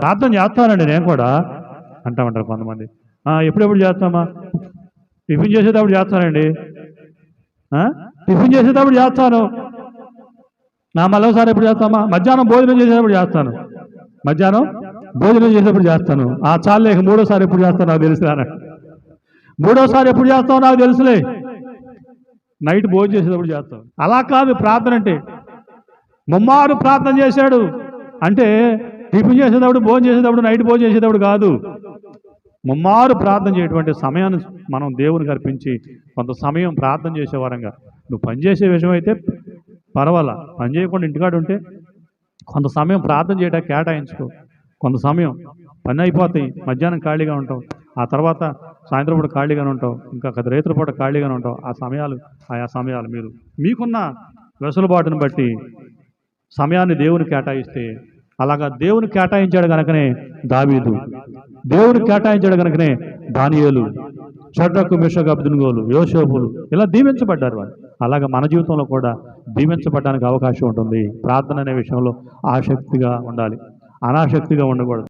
ప్రార్థన చేస్తానండి నేను కూడా. అంటామంటారు కొంతమంది. ఎప్పుడెప్పుడు చేస్తామా? టిఫిన్ చేసేటప్పుడు చేస్తానండి. టిఫిన్ చేసేటప్పుడు చేస్తాను. నా మళ్ళీ ఒకసారి ఎప్పుడు చేస్తామా? మధ్యాహ్నం భోజనం చేసేటప్పుడు చేస్తాను. మధ్యాహ్నం భోజనం చేసేటప్పుడు చేస్తాను. ఆ చాలే మూడోసారి ఎప్పుడు చేస్తాను నాకు తెలుసు మూడోసారి ఎప్పుడు చేస్తావు నాకు తెలుసులే. నైట్ భోజనం చేసేటప్పుడు చేస్తాం అలా కాదు ప్రార్థన అంటే. ముమ్మారు ప్రార్థన చేశాడు అంటే టిఫిన్ చేసేటప్పుడు భోజనం చేసేటప్పుడు నైట్ భోజనం చేసేటప్పుడు కాదు. ముమ్మారు ప్రార్థన చేయటువంటి సమయాన్ని మనం దేవునికి అర్పించి కొంత సమయం ప్రార్థన చేసే వరంగా. నువ్వు పని చేసే విషయం అయితే పర్వాలా. పని చేయకుండా ఇంటికాడ ఉంటే కొంత సమయం ప్రార్థన చేయడానికి కేటాయించుకో. కొంత సమయం పని అయిపోతాయి. మధ్యాహ్నం ఖాళీగా ఉంటావు. ఆ తర్వాత సాయంత్రం పూట ఖాళీగానే ఉంటావు. ఇంకా రైతుల పూట ఖాళీగానే ఉంటావు. ఆ సమయాలు ఆయా సమయాలు మీరు మీకున్న వెసులుబాటును బట్టి సమయాన్ని దేవుని కేటాయిస్తే అలాగా దేవుని కేటాయించాడు కనుకనే దావీదు. దేవుని కేటాయించాడు కనుకనే దానియేలు షడ్రకు మిషకు అబ్దునుగోలు యోసేపులు ఇలా దీవించబడ్డారు వాళ్ళు అలాగే మన జీవితంలో కూడా దీవించబడడానికి అవకాశం ఉంటుంది. ప్రార్థన అనే విషయంలో ఆసక్తిగా ఉండాలి. అనాసక్తిగా ఉండకూడదు.